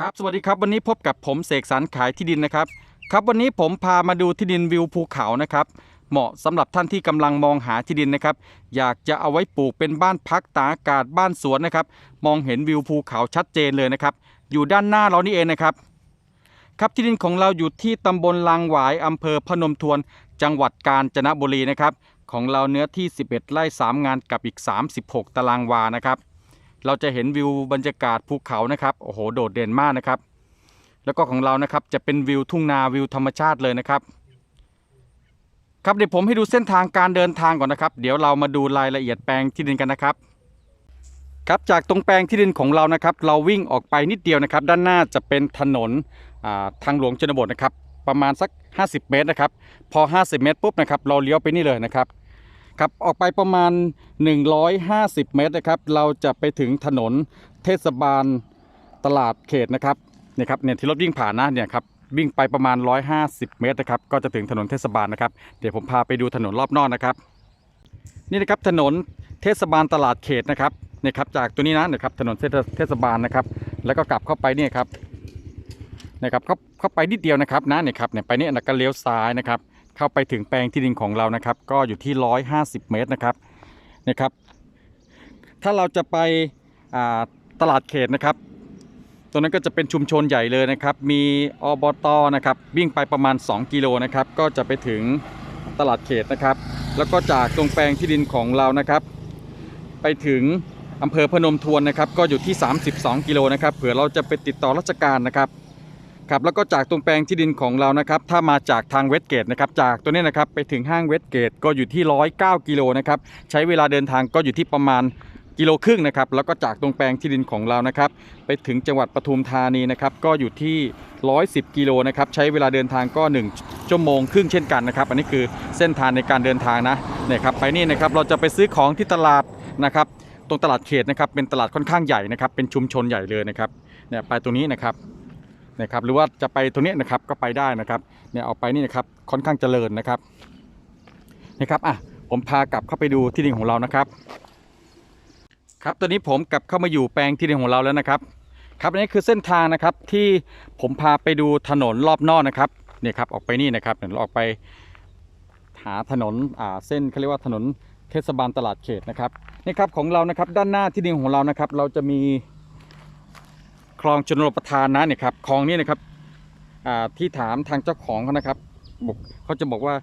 ครับสวัสดีครับวันนี้พบกับผมเสกสรรขายที่ดินนะครับ ครับวันนี้ผมพามาดูที่ดินวิวภูเขานะครับเหมาะสำหรับท่านที่กำลังมองหาที่ดินนะครับ อยากจะเอาไว้ปลูกเป็นบ้านพักตากอากาศบ้านสวนนะครับ มองเห็นวิวภูเขาชัดเจนเลยนะครับ อยู่ด้านหน้าเรานี่เองนะครับ ครับที่ดินของเราอยู่ที่ตำบลลางหวายอำเภอพนมทวน จังหวัดกาญจนบุรีนะครับ ของเราเนื้อที่ 11 ไร่ 3 งานกับอีก 36 ตารางวานะครับ เราจะเห็นวิวบรรยากาศภูเขานะครับโอ้โหโดดเด่นมากนะครับ แล้วก็ของเรานะครับจะเป็นวิวทุ่งนาวิวธรรมชาติเลยนะครับ ครับเดี๋ยวผมให้ดูเส้นทางการเดินทางก่อนนะครับ เดี๋ยวเรามาดูรายละเอียดแปลงที่ดินกันนะครับครับจากตรงแปลงที่ดินของเรานะครับ เราวิ่งออกไปนิดเดียวนะครับ ด้านหน้าจะเป็นถนนทางหลวงชนบทนะครับ ประมาณสัก 50 เมตรนะครับ พอ 50 เมตรปุ๊บนะครับ เราเลี้ยวไปนี่เลยนะครับ ครับออกไปประมาณ 150 เมตรนะครับ เราจะไปถึงถนนเทศบาลตลาดเขตนะครับเนี่ยครับเนี่ยที่รถวิ่งผ่านนะเนี่ยครับวิ่งไปประมาณ 150 เมตรนะครับ ก็จะถึงถนนเทศบาลนะครับ เดี๋ยวผมพาไปดูถนนรอบนอกนะครับ นี่นะครับถนนเทศบาลตลาดเขตนะครับเนี่ยครับจากตัวนี้นะเนี่ยครับถนนเทศบาลนะครับ แล้วก็กลับเข้าไปเนี่ยครับนะครับเข้าเข้าไปนิดเดียวนะครับนะเนี่ยครับเนี่ยไปเนี่ยนะก็เลี้ยวซ้ายนะครับ เข้าไปถึงแปลงที่ดินของเรานะครับ ก็อยู่ที่ 150 เมตรนะครับนะครับ ถ้าเราจะไปตลาดเขตนะครับตรงนั้นก็จะเป็นชุมชนใหญ่เลยนะครับ มีอบตนะครับวิ่งไปประมาณ 2 กิโลนะครับ ก็จะไปถึงตลาดเขตนะครับ แล้วก็จากตรงแปลงที่ดินของเรานะครับ ไปถึงอำเภอพนมทวนนะครับ ก็อยู่ที่ 32 กิโลนะครับ เผื่อเราจะไปติดต่อราชการนะครับ ครับแล้วก็จากตรงแปลงที่ดินของเรานะครับถ้ามาจากทางเวสเกตนะครับจากตัวนี้นะครับไปถึงห้างเวสเกตก็อยู่ที่ 109 กิโลนะครับใช้เวลาเดินทางก็อยู่ที่ประมาณกิโลครึ่งนะครับแล้วก็จากตรงแปลงที่ดินของเรานะครับไปถึงจังหวัดปทุมธานีนะครับก็อยู่ที่ 110 กิโลนะครับใช้เวลาเดินทางก็ 1 ชั่วโมงครึ่งเช่นกันนะครับอันนี้คือเส้นทางในการเดินทางนะเนี่ยครับไปนี่นะครับเราจะไปซื้อของที่ตลาดนะครับตรงตลาดเขตนะครับเป็นตลาดค่อนข้างใหญ่นะครับเป็นชุมชนใหญ่เลยนะครับเนี่ยไปตรงนี้นะครับ นะครับหรือว่าจะไปตรงนี้นะครับก็ไปได้นะครับเนี่ยเอาไปนี่นะครับค่อนข้างเจริญนะครับนะครับอะผมพากลับเข้าไปดูที่ดินของเรานะครับ ครับตอนนี้ผมกลับเข้ามาอยู่แปลงที่ดินของเราแล้วนะครับ ครับอันนี้คือเส้นทางนะครับที่ผมพาไปดูถนนรอบนอกนะครับเนี่ยครับออกไปนี่นะครับเดี๋ยวเราออกไปหาถนนอ่าเส้นเขาเรียกว่าถนนเทศบาลตลาดเขตนะครับนี่ครับของเรานะครับด้านหน้าที่ดินของเรานะครับ เราจะมี ลองชนรประทานนะเนี่ยครับคลองนี้นะครับที่ถามทางเจ้าของเขานะครับบอกเขาจะบอกว่า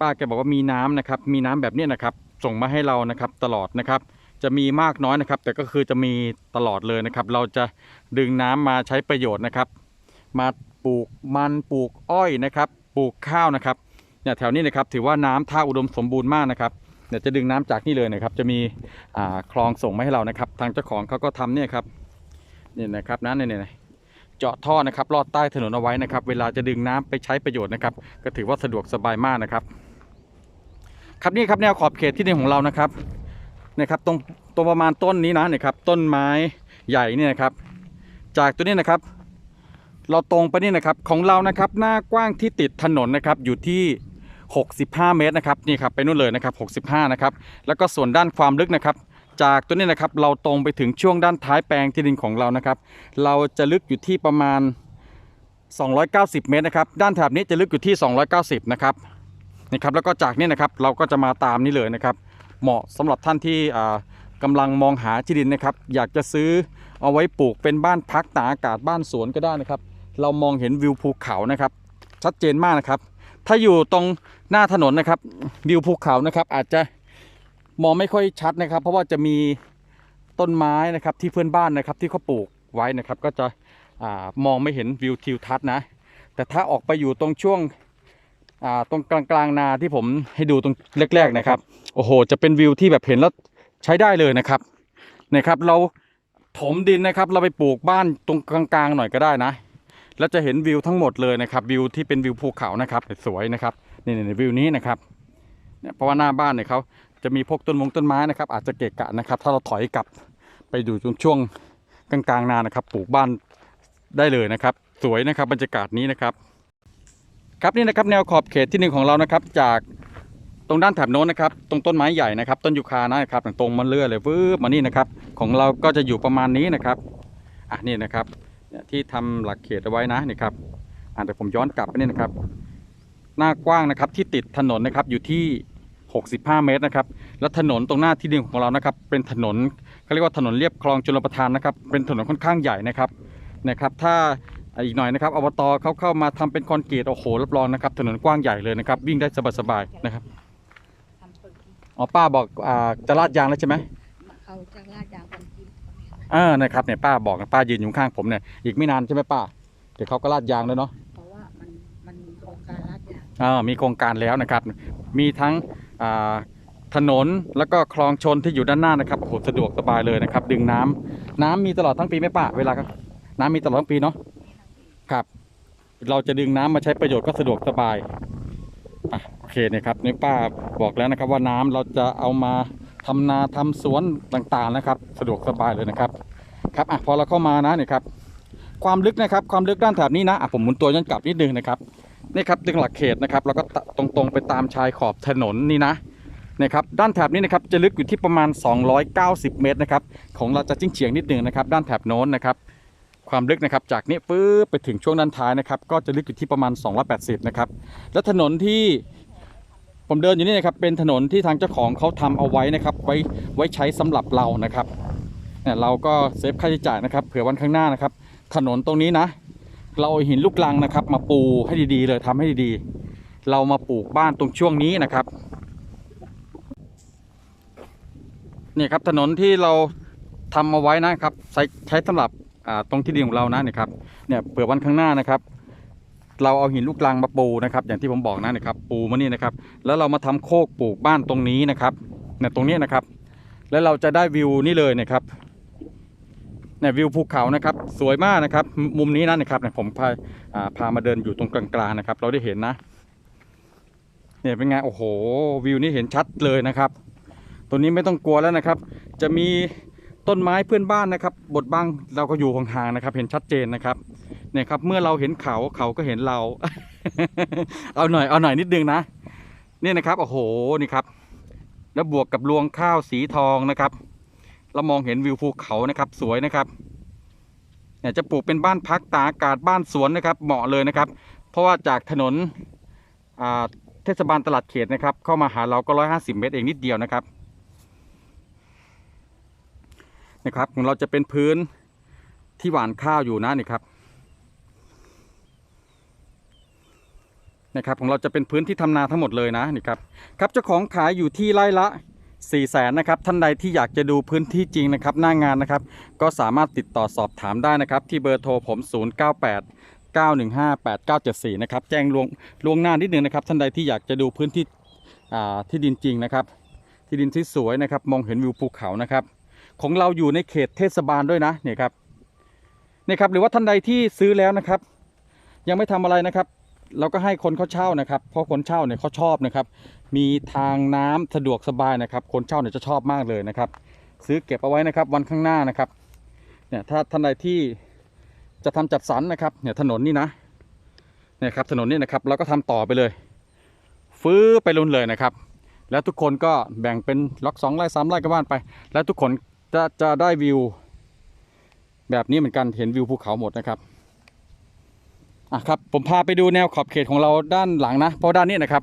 ป้าแกบอกว่ามีน้ำนะครับ มีน้ำแบบนี้นะครับ ส่งมาให้เรานะครับตลอดนะครับ จะมีมากน้อยนะครับ แต่ก็คือจะมีตลอดเลยนะครับ เราจะดึงน้ำมาใช้ประโยชน์นะครับ มาปลูกมันปลูกอ้อยนะครับ ปลูกข้าวนะครับเนี่ยแถวนี้นะครับถือว่าน้ำท่าอุดมสมบูรณ์มากนะครับเดี๋ยวจะดึงน้ำจากนี่เลยนะครับ จะมีคลองส่งมาให้เรานะครับ ทางเจ้าของเขาก็ทำเนี่ยครับ นี่นะครับนะเนี่ยเนี่ยเจาะท่อนะครับลอดใต้ถนนเอาไว้นะครับ เวลาจะดึงน้ำไปใช้ประโยชน์นะครับ ก็ถือว่าสะดวกสบายมากนะครับ ครับนี่ครับแนวขอบเขตที่ดินของเรานะครับนะครับตรงตรงประมาณต้นนี้นะเนี่ยครับต้นไม้ใหญ่เนี่ยนะครับ จากตัวนี้นะครับ เราตรงไปนี่นะครับของเรานะครับ หน้ากว้างที่ติดถนนนะครับอยู่ที่65 เมตรนะครับนี่ครับไปนู่นเลยนะครับ65นะครับแล้วก็ส่วนด้านความลึกนะครับ จากตัวนี้นะครับเราตรงไปถึงช่วงด้านท้ายแปลงที่ดินของเรานะครับ เราจะลึกอยู่ที่ประมาณ 290 เมตรนะครับ ด้านแถบนี้จะลึกอยู่ที่ 290 นะครับนี่ครับแล้วก็จากนี้นะครับเราก็จะมาตามนี้เลยนะครับ เหมาะสำหรับท่านที่อ่ากำลังมองหาที่ดินนะครับ อยากจะซื้อเอาไว้ปลูกเป็นบ้านพักตากอากาศบ้านสวนก็ได้นะครับ เรามองเห็นวิวภูเขานะครับ ชัดเจนมากนะครับ ถ้าอยู่ตรงหน้าถนนนะครับวิวภูเขานะครับอาจจะ มองไม่ค่อยชัดนะครับ เพราะว่าจะมีต้นไม้นะครับที่เพื่อนบ้านนะครับที่เขาปลูกไว้นะครับ ก็จะอมองไม่เห็นวิวทิวทัศน์นะ แต่ถ้าออกไปอยู่ตรงช่วงตรงกลางกลางนาที่ผมให้ดูตรงแรก ๆนะครับ โอ้โห จะเป็นวิวที่แบบเห็นแล้วใช้ได้เลยนะครับนะครับ เราถมดินนะครับ เราไปปลูกบ้านตรงกลางๆหน่อยก็ได้นะ แล้วจะเห็นวิวทั้งหมดเลยนะครับ วิวที่เป็นวิวภูเขานะครับ สวยนะครับนี่ๆวิวนี้นะครับเนี่ยเพราะว่าหน้าบ้านเนี่ยเขา จะมีพวกต้นมงต้นไม้นะครับ อาจจะเกะกะนะครับ ถ้าเราถอยกลับไปดูตรงช่วงกลางๆนานะครับ ปลูกบ้านได้เลยนะครับ สวยนะครับบรรยากาศนี้นะครับ ครับนี่นะครับแนวขอบเขตที่หนึ่งของเรานะครับ จากตรงด้านแถบโน้นนะครับ ตรงต้นไม้ใหญ่นะครับ ต้นยูคานะครับตรงมาเรื่อยเลยวืบมานี่นะครับ ของเราก็จะอยู่ประมาณนี้นะครับอะนี่นะครับเนี่ที่ทำหลักเขตเอาไว้นะนี่ครับอ่าแต่ผมย้อนกลับไปนี่นะครับ หน้ากว้างนะครับที่ติดถนนนะครับอยู่ที่ 65 เมตรนะครับ แล้วถนนตรงหน้าที่ดินของเรานะครับ เป็นถนนเขาเรียกว่าถนนเรียบคลองชลประทานนะครับ เป็นถนนค่อนข้างใหญ่นะครับ นะครับ ถ้าอีกหน่อยนะครับอบตเขาเข้ามาทำเป็นคอนกรีตโอ้โหรับรองนะครับ ถนนกว้างใหญ่เลยนะครับ วิ่งได้สบายๆนะครับทำคนกินอ๋อป้าบอกอ่าจะลาดยางแล้วใช่ไหมเขาจะลาดยางคนกินเออนะครับเนี่ยป้าบอกนะป้ายืนอยู่ข้างผมเนี่ยอีกไม่นานใช่ไหมป้าเดี๋ยวเขาก็ลาดยางแล้วเนาะเพราะว่ามันมันมีโครงการลาดยางอ่ามีโครงการแล้วนะครับ มีทั้งอ่า ถนนแล้วก็คลองชนที่อยู่ด้านหน้านะครับโอ้โหสะดวกสบายเลยนะครับ ดึงน้ำน้ำมีตลอดทั้งปีไหมป้าเวลาน้ำมีตลอดทั้งปีเนาะครับ เราจะดึงน้ำมาใช้ประโยชน์ก็สะดวกสบายอะโอเคนะครับนี่ป้าบอกแล้วนะครับ ว่าน้ำเราจะเอามาทำนาทำสวนต่างๆนะครับ สะดวกสบายเลยนะครับ ครับอะพอเราเข้ามานะเนี่ยครับ ความลึกนะครับ ความลึกด้านแถบนี้นะอะผมหมุนตัวย้อนกลับนิดนึงนะครับ นี่ครับดึงหลักเขตนะครับแล้วก็ตรงๆไปตามชายขอบถนนนี่นะนะครับด้านแถบนี้นะครับจะลึกอยู่ที่ประมาณ 290 เมตรนะครับของเราจะจิ้งเฉียงนิดหนึ่งนะครับ ด้านแถบโน้นนะครับความลึกนะครับจากนี้ปื๊บไปถึงช่วงด้านท้ายนะครับก็จะลึกอยู่ที่ประมาณ 280 นะครับและถนนที่ผมเดินอยู่นี่นะครับเป็นถนนที่ทางเจ้าของเขาทำเอาไว้นะครับไว้ไว้ใช้สำหรับเรานะครับเนี่ยเราก็เซฟค่าใช้จ่ายนะครับเผื่อวันข้างหน้านะครับถนนตรงนี้นะ เราเอาหินลูกลังนะครับ มาปูให้ดีๆเลยทำให้ดีๆ เรามาปลูกบ้านตรงช่วงนี้นะครับเนี่ยครับถนนที่เราทำเอาไว้นะครับ ใช้ใช้สำหรับตรงที่ดินของเรานะเนี่ยครับเนี่ยเผื่อวันข้างหน้านะครับ เราเอาหินลูกลังมาปูนะครับ อย่างที่ผมบอกนะนะครับ ปูมานี่นะครับ แล้วเรามาทำโคกปลูกบ้านตรงนี้นะครับเนี่ยตรงนี้นะครับ แล้วเราจะได้วิวนี่เลยนะครับ เนี่ยวิวภูเขานะครับสวยมากนะครับ มุมนี้นะนะครับเนี่ยผมพาพามาเดินอยู่ตรงกลางๆนะครับ เราได้เห็นนะเนี่ยเป็นไงโอ้โหวิวนี้เห็นชัดเลยนะครับ ตัวนี้ไม่ต้องกลัวแล้วนะครับ จะมีต้นไม้เพื่อนบ้านนะครับบทบังเราก็อยู่ห่างๆนะครับ เห็นชัดเจนนะครับเนี่ยครับเมื่อเราเห็นเขาเขาก็เห็นเรา เอาหน่อยเอาหน่อยนิดนึงนะเนี่ยนะครับโอ้โหนี่ครับ แล้วบวกกับรวงข้าวสีทองนะครับ เรามองเห็นวิวภูเขานะครับสวยนะครับเนี่ยจะปลูกเป็นบ้านพักตากอากาศบ้านสวนนะครับ เหมาะเลยนะครับ เพราะว่าจากถนนเทศบาลตลาดเขตนะครับ เข้ามาหาเราก็ร้อยห้าสิบเมตรเองนิดเดียวนะครับนะครับของเราจะเป็นพื้นที่หวานข้าวอยู่นะนี่ครับนะครับของเราจะเป็นพื้นที่ทำนาทั้งหมดเลยนะนี่ครับครับเจ้าของขายอยู่ที่ไร่ละ 4 0 0แสนนะครับท่านใดที่อยากจะดูพื้นที่จริงนะครับหน้างานนะครับ ก็สามารถติดต่อสอบถามได้นะครับ ที่เบอร์โทรผม 098 915 8974 นะครับ แจ้งลวงลวงหน้านิดนึงนะครับ ท่านใดที่อยากจะดูพื้นที่ที่ดินจริงนะครับ ที่ดินที่สวยนะครับ มองเห็นวิวภูเขานะครับ ของเราอยู่ในเขตเทศบาลด้วยนะเนี่ยครับเนี่ยครับหรือว่าท่านใดที่ซื้อแล้วนะครับ ยังไม่ทำอะไรนะครับ เราก็ให้คนเขาเช่านะครับ เพราะคนเช่าเนี่ยเขาชอบนะครับ มีทางน้ำสะดวกสบายนะครับ คนเช่าเนี่ยจะชอบมากเลยนะครับ ซื้อเก็บเอาไว้นะครับวันข้างหน้านะครับ เนี่ยถ้าท่านใดที่จะทำจัดสรรนะครับ เนี่ยถนนนี่นะเนี่ยครับถนนนี่นะครับเราก็ทำต่อไปเลย ฟื้อไปรุนเลยนะครับ แล้วทุกคนก็แบ่งเป็นล็อกสองไร่สามไร่ก็ว่านไป แล้วทุกคนจะจะได้วิว แบบนี้เหมือนกันเห็นวิวภูเขาหมดนะครับ อะครับผมพาไปดูแนวขอบเขตของเราด้านหลังนะเพราะด้านนี้นะครับ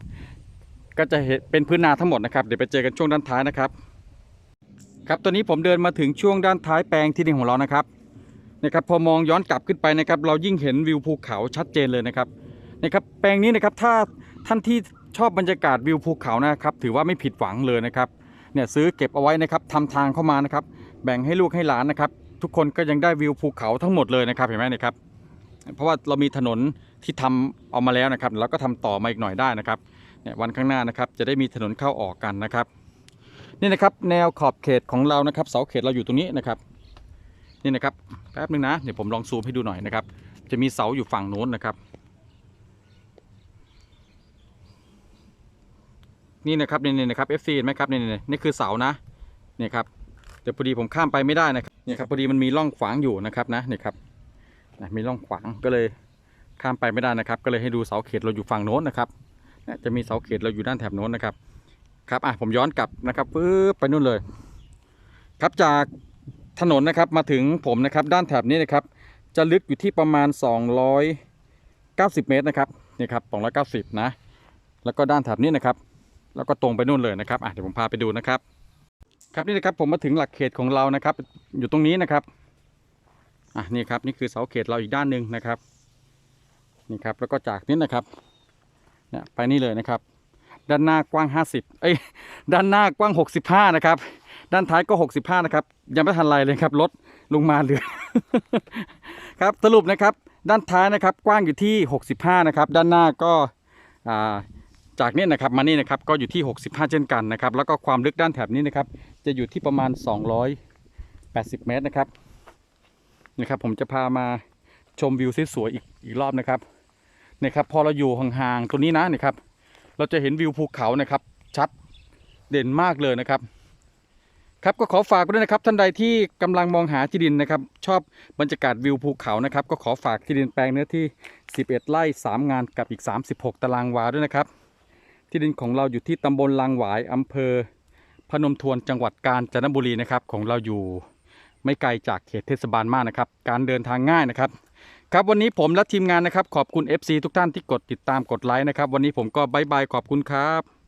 ก็จะเห็นเป็นพื้นนาทั้งหมดนะครับเดี๋ยวไปเจอกันช่วงด้านท้ายนะครับ ครับตอนนี้ผมเดินมาถึงช่วงด้านท้ายแปลงที่ดินของเรานะครับนะครับพอมองย้อนกลับขึ้นไปนะครับ เรายิ่งเห็นวิวภูเขาชัดเจนเลยนะครับนะครับแปลงนี้นะครับถ้าท่านที่ชอบบรรยากาศวิวภูเขานะครับ ถือว่าไม่ผิดหวังเลยนะครับเนี่ยซื้อเก็บเอาไว้นะครับทำทางเข้ามานะครับ แบ่งให้ลูกให้หลานนะครับ ทุกคนก็ยังได้วิวภูเขาทั้งหมดเลยนะครับเห็นไหมเนะครับ เพราะว่าเรามีถนนที่ทำเอามาแล้วนะครับแล้วก็ทำต่อมาอีกหน่อยได้นะครับเนี่ยวันข้างหน้านะครับจะได้มีถนนเข้าออกกันนะครับ นี่นะครับแนวขอบเขตของเรานะครับ เสาเขตเราอยู่ตรงนี้นะครับ นี่นะครับแป๊บนึงนะเดี๋ยวผมลองซูมให้ดูหน่อยนะครับ จะมีเสาอยู่ฝั่งโน้นนะครับ นี่นะครับนี่นนะครับ FC เห็นไหมครับนี่นี่นี่คือเสานะนี่ครับแต่พอดีผมข้ามไปไม่ได้นะครับเนี่ยครับพอดีมันมีร่องขวางอยู่นะครับนะเนี่ยครับ นะมีร่องขวางก็เลยข้ามไปไม่ได้นะครับ ก็เลยให้ดูเสาเขตเราอยู่ฝั่งโน้นนะครับนี่จะมีเสาเขตเราอยู่ด้านแถบโน้นนะครับ ครับอะผมย้อนกลับนะครับปึ๊บไปนู่นเลย ครับจากถนนนะครับมาถึงผมนะครับด้านแถบนี้นะครับ จะลึกอยู่ที่ประมาณ 290 เมตรนะครับนี่ครับ290 นะ แล้วก็ด้านแถบนี้นะครับ แล้วก็ตรงไปนู่นเลยนะครับอะเดี๋ยวผมพาไปดูนะครับ ครับนี่นะครับผมมาถึงหลักเขตของเรานะครับ อยู่ตรงนี้นะครับ อะนี่ครับนี่คือเสาเขตเราอีกด้านหนึ่งนะครับนี่ครับแล้วก็จากนี้นะครับเนี่ยไปนี่เลยนะครับ ด้านหน้ากว้าง 50 เอ้ยด้านหน้ากว้าง 65 นะครับ ด้านท้ายก็ 65 นะครับ ยังไม่ทันไรเลยครับรถลงมาเหลือครับสรุปนะครับด้านท้ายนะครับกว้างอยู่ที่ 65 นะครับ ด้านหน้าก็อ่าจากนี้นะครับมานี่นะครับก็อยู่ที่ 65 เช่นกันนะครับ แล้วก็ความลึกด้านแถบนี้นะครับ จะอยู่ที่ประมาณ 280 เมตรนะครับ นะครับ ผมจะพามาชมวิวสวยๆอีกอีกรอบนะครับนะครับ พอเราอยู่ห่างๆตรงนี้นะนะครับ เราจะเห็นวิวภูเขานะครับ ชัดเด่นมากเลยนะครับ ครับก็ขอฝากด้วยนะครับท่านใดที่กำลังมองหาที่ดินนะครับ ชอบบรรยากาศวิวภูเขานะครับ ก็ขอฝากที่ดินแปลงเนื้อที่ 11 ไร่ 3 งานกับอีก 36 ตารางวาด้วยนะครับ ที่ดินของเราอยู่ที่ตำบลลางหวายอำเภอ พนมทวนจังหวัดกาญจนบุรีนะครับ ของเราอยู่ ไม่ไกลจากเขตเทศบาลมากนะครับ การเดินทางง่ายนะครับ ครับวันนี้ผมและทีมงานนะครับ ขอบคุณ FC ทุกท่านที่กดติดตามกดไลค์นะครับ วันนี้ผมก็บายบายขอบคุณครับ